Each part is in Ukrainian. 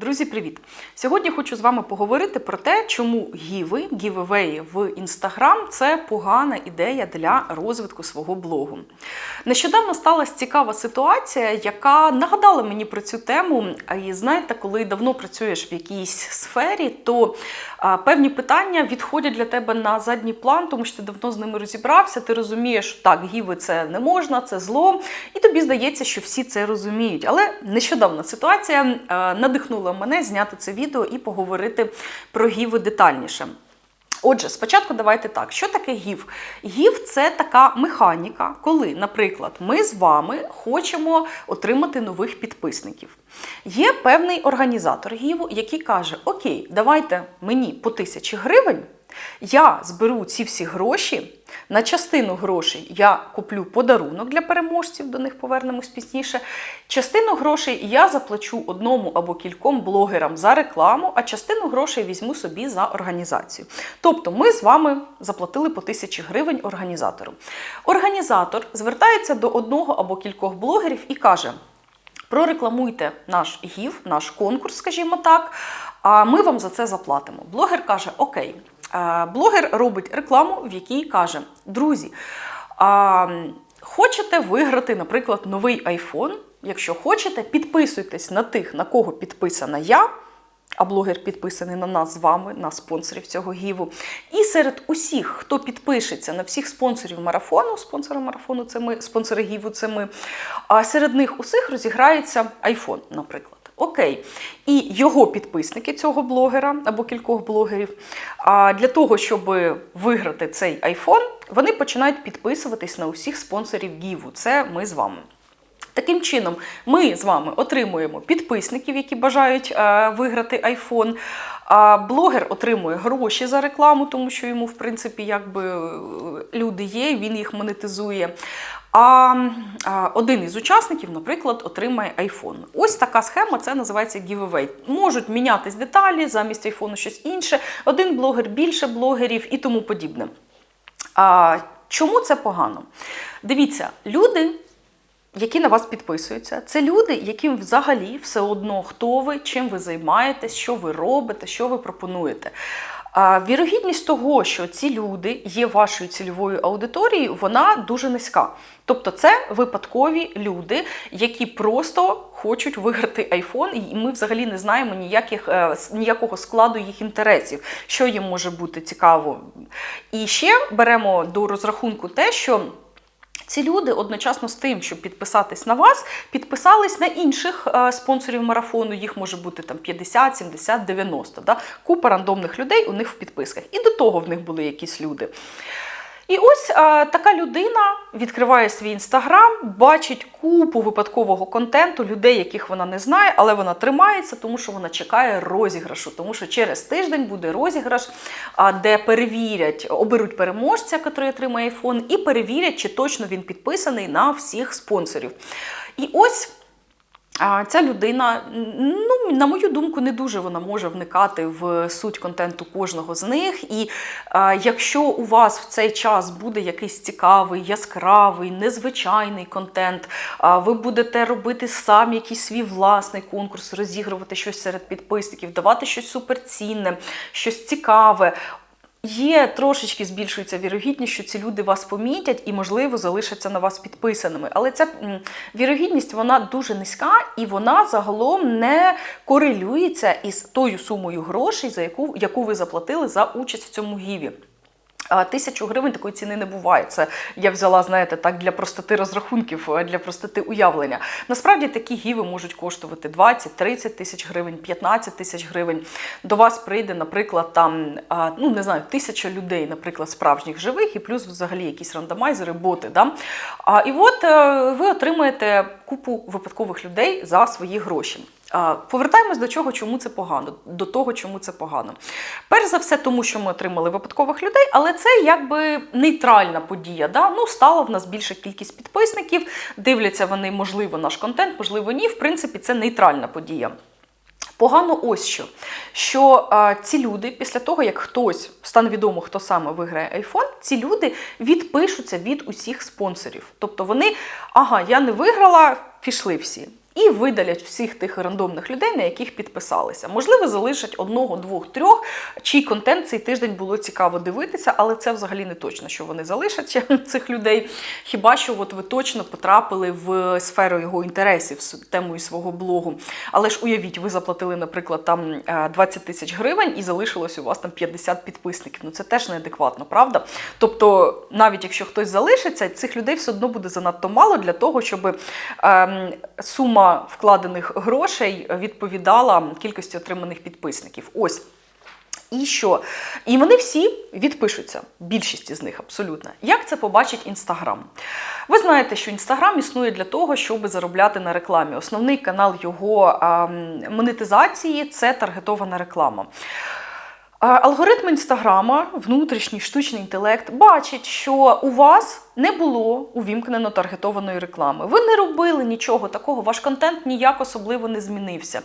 Друзі, привіт! Сьогодні хочу з вами поговорити про те, чому гіви, гівевеї в Інстаграм це погана ідея для розвитку свого блогу. Нещодавно сталася цікава ситуація, яка нагадала мені про цю тему. І знаєте, коли давно працюєш в якійсь сфері, то певні питання відходять для тебе на задній план, тому що ти давно з ними розібрався. Ти розумієш, що так, гіви це не можна, це зло, і тобі здається, що всі це розуміють. Але нещодавна ситуація а, надихнула мене зняти це відео і поговорити про гіви детальніше. Отже, спочатку давайте так. Що таке гів? Гів це така механіка, коли, наприклад, ми з вами хочемо отримати нових підписників. Є певний організатор гіву, який каже: Окей, давайте мені по тисячі гривень. Я зберу ці всі гроші. На частину грошей я куплю подарунок для переможців, до них повернемось пізніше. Частину грошей я заплачу одному або кільком блогерам за рекламу, а частину грошей візьму собі за організацію. Тобто ми з вами заплатили по тисячі гривень організатору. Організатор звертається до одного або кількох блогерів і каже: прорекламуйте наш гів, наш конкурс, скажімо так, а ми вам за це заплатимо. Блогер каже: Окей. Е, Блогер робить рекламу, в якій каже: Друзі, хочете виграти, наприклад, новий iPhone? Якщо хочете, підписуйтесь на тих, на кого підписана я. А блогер підписаний на нас з вами, на спонсорів цього гіву. І серед усіх, хто підпишеться на всіх спонсорів марафону, спонсори марафону це ми, спонсори гіву це ми. А серед них усіх розіграється iPhone, наприклад. Окей, і його підписники цього блогера або кількох блогерів. А для того, щоб виграти цей айфон, вони починають підписуватись на усіх спонсорів Гіву. Це ми з вами. Таким чином, ми з вами отримуємо підписників, які бажають е, виграти iPhone. Блогер отримує гроші за рекламу, тому що йому, в принципі, якби е, люди є, він їх монетизує. А один із учасників, наприклад, отримає iPhone. Ось така схема, це називається giveaway. Можуть мінятись деталі, замість iPhone щось інше, один блогер, більше блогерів і тому подібне. А, Чому це погано? Дивіться, люди які на вас підписуються, це люди, яким взагалі все одно, хто ви, чим ви займаєтесь, що ви робите, що ви пропонуєте. А Вірогідність того, що ці люди є вашою цільовою аудиторією, вона дуже низька. Тобто це випадкові люди, які просто хочуть виграти iPhone, і ми взагалі не знаємо ніяких, е, ніякого складу їх інтересів, що їм може бути цікаво. І ще беремо до розрахунку те, що. Ці люди одночасно з тим, щоб підписатись на вас, підписались на інших е, спонсорів марафону. Їх може бути там 50, 70, 90. Да? Купа рандомних людей у них в підписках. І до того в них були якісь люди. І ось а, така людина відкриває свій інстаграм, бачить купу випадкового контенту, людей, яких вона не знає, але вона тримається, тому що вона чекає розіграшу. Тому що через тиждень буде розіграш, а, де перевірять, оберуть переможця, який отримає айфон, і перевірять, чи точно він підписаний на всіх спонсорів. І ось. Ця людина, ну на мою думку, не дуже вона може вникати в суть контенту кожного з них. І а, якщо у вас в цей час буде якийсь цікавий, яскравий, незвичайний контент, а ви будете робити самі якийсь свій власний конкурс, розігрувати щось серед підписників, давати щось суперцінне, щось цікаве. Є трошечки збільшується вірогідність, що ці люди вас помітять і, можливо, залишаться на вас підписаними. Але ця вірогідність вона дуже низька і вона загалом не корелюється із тою сумою грошей, за яку, яку ви заплатили за участь в цьому гіві. Тисячу гривень такої ціни не буває. Це я взяла, знаєте, так для простоти розрахунків, для простоти уявлення. Насправді такі гіви можуть коштувати 20-30 тисяч гривень, 15 тисяч гривень. До вас прийде, наприклад, там ну не знаю, тисяча людей, наприклад, справжніх живих, і плюс взагалі якісь рандомайзери, боти. Да? А, І от е, ви отримаєте купу випадкових людей за свої гроші. Повертаємось до чого, чому це погано, до того, чому це погано. Перш за все, тому що ми отримали випадкових людей, але це якби нейтральна подія. Да? Ну, стала в нас більша кількість підписників, дивляться вони, можливо, наш контент, можливо, ні. В принципі, це нейтральна подія. Погано ось що. Що а, ці люди, після того, як хтось стане відомо, хто саме виграє iPhone, ці люди відпишуться від усіх спонсорів. Тобто вони, ага, я не виграла, пішли всі. І видалять всіх тих рандомних людей, на яких підписалися. Можливо, залишать одного, двох, трьох, чий контент цей тиждень було цікаво дивитися, але це взагалі не точно, що вони залишать цих людей. Хіба що от ви точно потрапили в сферу його інтересів з темою свого блогу. Але ж уявіть, ви заплатили, наприклад, там е, 20 тисяч гривень і залишилось у вас там 50 підписників. Ну це теж неадекватно, правда? Тобто, навіть якщо хтось залишиться, цих людей все одно буде занадто мало для того, щоб ем, сума вкладених грошей відповідала кількості отриманих підписників. Ось. І що? І вони всі відпишуться, більшість з них абсолютно. Як це побачить Інстаграм? Ви знаєте, що Інстаграм існує для того, щоб заробляти на рекламі. Основний канал його ем, монетизації це таргетована реклама. А Алгоритм інстаграма, внутрішній штучний інтелект, бачить, що у вас не було увімкнено таргетованої реклами. Ви не робили нічого такого, ваш контент ніяк особливо не змінився.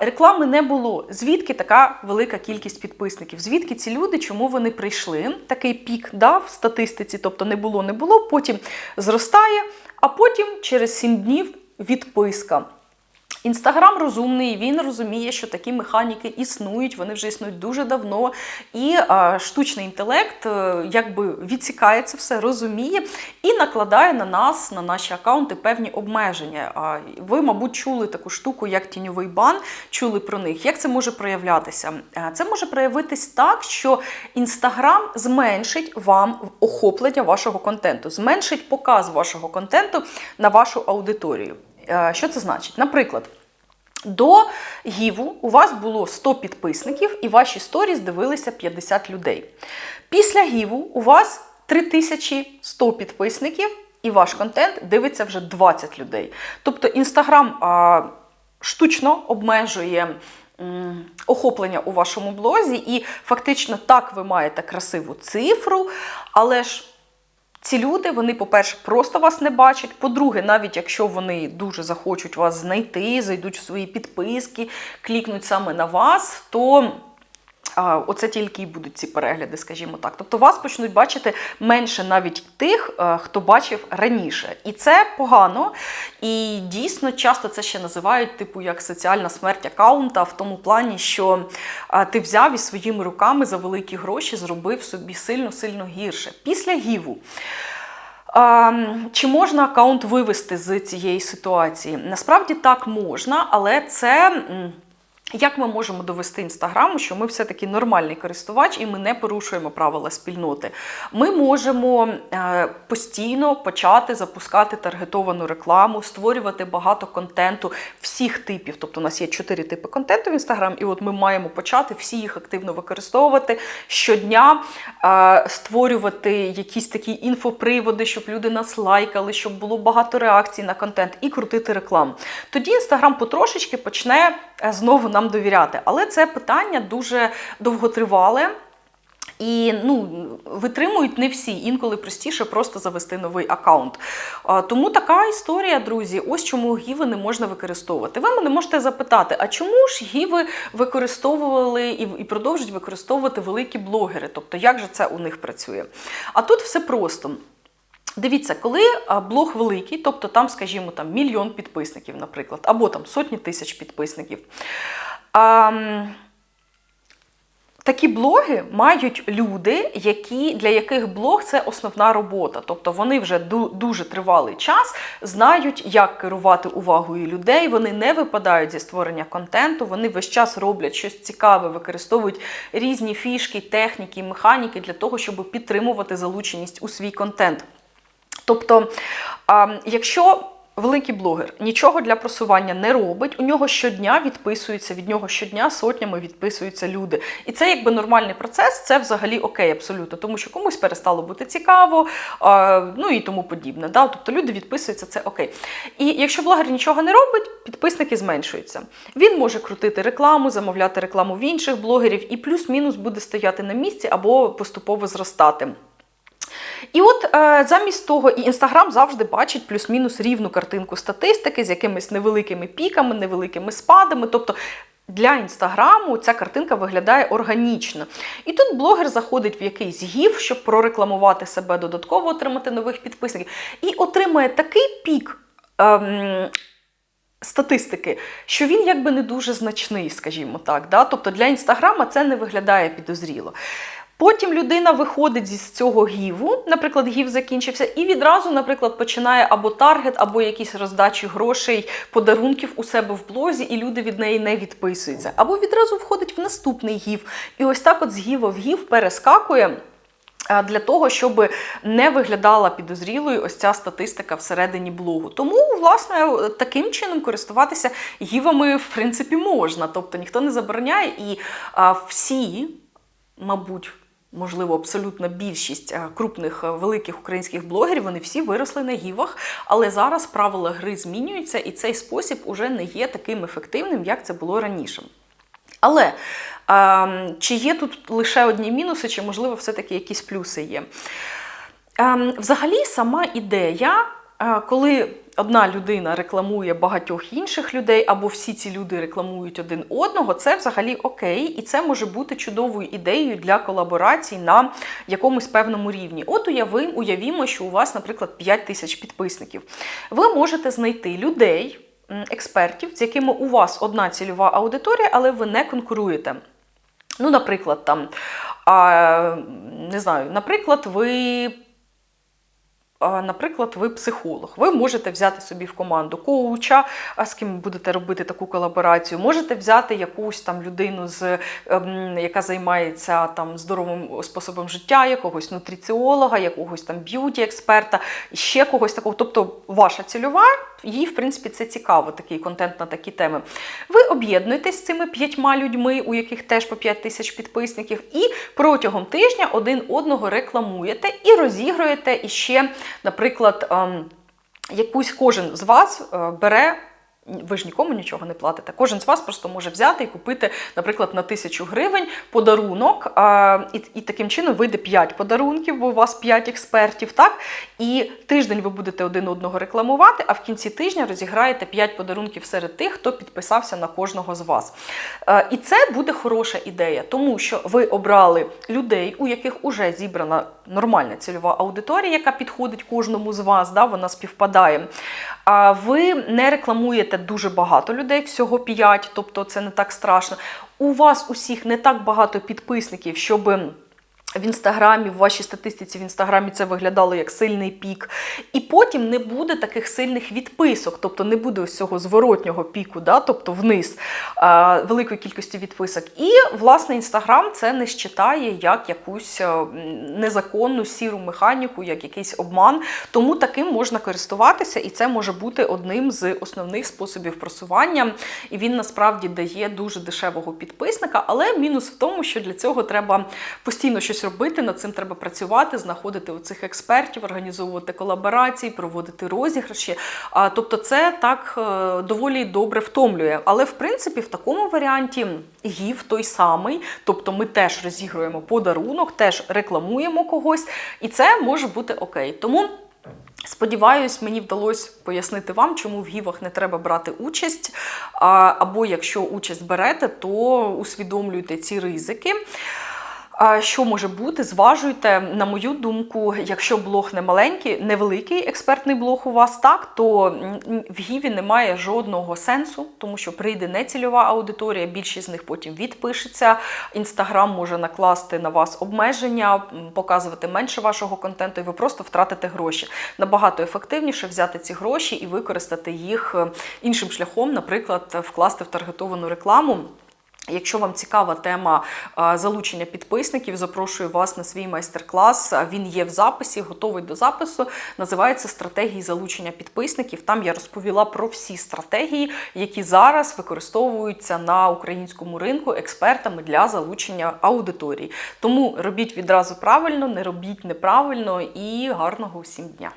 Реклами не було. Звідки така велика кількість підписників? Звідки ці люди, чому вони прийшли? Такий пік да, в статистиці, тобто не було, не було, потім зростає, а потім через 7 днів відписка. Інстаграм розумний, він розуміє, що такі механіки існують, вони вже існують дуже давно. І а, штучний інтелект е, якби відсікає це все, розуміє і накладає на нас, на наші акаунти певні обмеження. А, ви, мабуть, чули таку штуку, як тіньовий бан, чули про них. Як це може проявлятися? Е, Це може проявитись так, що Інстаграм зменшить вам охоплення вашого контенту, зменшить показ вашого контенту на вашу аудиторію. Е, Що це значить? Наприклад, до Гіву у вас було 100 підписників, і ваші сторіс дивилися 50 людей. Після Гіву у вас 3100 підписників, і ваш контент дивиться вже 20 людей. Тобто Інстаграм штучно обмежує охоплення у вашому блозі, і фактично так ви маєте красиву цифру, але ж. Ці люди, вони, по-перше, просто вас не бачать. По-друге, навіть якщо вони дуже захочуть вас знайти, зайдуть в свої підписки, клікнуть саме на вас, то оце тільки і будуть ці перегляди, скажімо так. Тобто вас почнуть бачити менше навіть тих, хто бачив раніше. І це погано. І дійсно часто це ще називають, типу, як соціальна смерть аккаунта, в тому плані, що ти взяв і своїми руками за великі гроші зробив собі сильно-сильно гірше. Після гіву. Чи можна аккаунт вивести з цієї ситуації? Насправді так можна, але це. Як ми можемо довести інстаграму, що ми все-таки нормальний користувач і ми не порушуємо правила спільноти? Ми можемо е, постійно почати запускати таргетовану рекламу, створювати багато контенту всіх типів. Тобто у нас є чотири типи контенту в інстаграм, і от ми маємо почати всі їх активно використовувати щодня, е, створювати якісь такі інфоприводи, щоб люди нас лайкали, щоб було багато реакцій на контент і крутити рекламу. Тоді інстаграм потрошечки почне е, знову нам довіряти. Але це питання дуже довготривале. І ну, витримують не всі, інколи простіше просто завести новий аккаунт. Тому така історія, друзі. Ось чому гіви не можна використовувати. Ви мене можете запитати, а чому ж гіви використовували і і продовжують використовувати великі блогери? Тобто, як же це у них працює? А тут все просто. Дивіться, коли блог великий, тобто там, скажімо, там мільйон підписників, наприклад, або там сотні тисяч підписників. А, Такі блоги мають люди, які, для яких блог це основна робота. Тобто вони вже дуже тривалий час знають, як керувати увагою людей. Вони не випадають зі створення контенту, вони весь час роблять щось цікаве, використовують різні фішки, техніки, механіки для того, щоб підтримувати залученість у свій контент. Тобто, якщо великий блогер нічого для просування не робить, у нього щодня відписуються, від нього щодня сотнями відписуються люди. І це якби нормальний процес, це взагалі окей, абсолютно, тому що комусь перестало бути цікаво, ну і тому подібне. Да? Тобто люди відписуються, це окей. І якщо блогер нічого не робить, підписники зменшуються. Він може крутити рекламу, замовляти рекламу в інших блогерів, і плюс-мінус буде стояти на місці або поступово зростати. І от е, замість того, і Інстаграм завжди бачить плюс-мінус рівну картинку статистики з якимись невеликими піками, невеликими спадами. Тобто для інстаграму ця картинка виглядає органічно. І тут блогер заходить в якийсь гіф, щоб прорекламувати себе додатково, отримати нових підписників, і отримає такий пік. Ем, статистики, що він якби не дуже значний, скажімо так. Да? Тобто для інстаграма це не виглядає підозріло. Потім людина виходить з цього гіву, наприклад, гів закінчився, і відразу, наприклад, починає або таргет, або якісь роздачі грошей, подарунків у себе в блозі, і люди від неї не відписуються. Або відразу входить в наступний гів. І ось так от з гіва в гів перескакує. Для того, щоб не виглядала підозрілою ось ця статистика всередині блогу. Тому, власне, таким чином користуватися гівами, в принципі, можна. Тобто ніхто не забороняє, і а, всі, мабуть, можливо, абсолютна більшість е, крупних е, великих українських блогерів, вони всі виросли на гівах, але зараз правила гри змінюються, і цей спосіб уже не є таким ефективним, як це було раніше. Але а, чи є тут лише одні мінуси, чи можливо все-таки якісь плюси є? Ем, взагалі, сама ідея, коли одна людина рекламує багатьох інших людей, або всі ці люди рекламують один одного, це взагалі окей, і це може бути чудовою ідеєю для колаборацій на якомусь певному рівні. От уявімо, що у вас, наприклад, 5 тисяч підписників. Ви можете знайти людей, експертів, з якими у вас одна цільова аудиторія, але ви не конкуруєте. Ну, наприклад, там, а, не знаю, наприклад, ви. Наприклад, ви психолог. Ви можете взяти собі в команду коуча, з ким будете робити таку колаборацію. Можете взяти якусь там людину, з, ем, яка займається там здоровим способом життя, якогось нутриціолога, якогось там б'юті-експерта, ще когось такого. Тобто, ваша цільова, їй, в принципі, це цікаво, такий контент на такі теми. Ви об'єднуєтесь з цими п'ятьма людьми, у яких теж по 5 тисяч підписників, і протягом тижня один одного рекламуєте і розігруєте іще, наприклад, ем, якусь кожен з вас е, бере. Ви ж нікому нічого не платите. Кожен з вас просто може взяти і купити, наприклад, на тисячу гривень подарунок, і, і таким чином вийде 5 подарунків, бо у вас 5 експертів, так? І тиждень ви будете один одного рекламувати, а в кінці тижня розіграєте 5 подарунків серед тих, хто підписався на кожного з вас. Е, І це буде хороша ідея, тому що ви обрали людей, у яких вже зібрана нормальна цільова аудиторія, яка підходить кожному з вас, да, вона співпадає. А ви не рекламуєте дуже багато людей, всього 5, тобто це не так страшно. У вас усіх не так багато підписників, щоб. В інстаграмі, в вашій статистиці в інстаграмі це виглядало як сильний пік. І потім не буде таких сильних відписок, тобто не буде ось цього зворотнього піку, да, тобто вниз а, великої кількості відписок. І, власне, інстаграм це не считає як якусь незаконну сіру механіку, як якийсь обман. Тому таким можна користуватися, і це може бути одним з основних способів просування. І він насправді дає дуже дешевого підписника, але мінус в тому, що для цього треба постійно щось робити, над цим треба працювати, знаходити оцих експертів, організовувати колаборації, проводити розіграші. Тобто, це так е, доволі добре втомлює. Але в принципі, в такому варіанті гів той самий, тобто ми теж розігруємо подарунок, теж рекламуємо когось, і це може бути окей. Тому. Сподіваюсь, мені вдалося пояснити вам, чому в гівах не треба брати участь. Або якщо участь берете, то усвідомлюйте ці ризики. Що може бути? Зважуйте, на мою думку, якщо блог не маленький, невеликий експертний блог у вас так, то в Гіві немає жодного сенсу, тому що прийде нецільова аудиторія, більшість з них потім відпишеться. Інстаграм може накласти на вас обмеження, показувати менше вашого контенту, і ви просто втратите гроші. Набагато ефективніше взяти ці гроші і використати їх е, іншим шляхом, наприклад, вкласти в таргетовану рекламу. Якщо вам цікава тема залучення підписників, запрошую вас на свій майстер-клас. Він є в записі, готовий до запису. Називається Стратегії залучення підписників. Там я розповіла про всі стратегії, які зараз використовуються на українському ринку експертами для залучення аудиторії. Тому робіть відразу правильно, не робіть неправильно і гарного всім дня!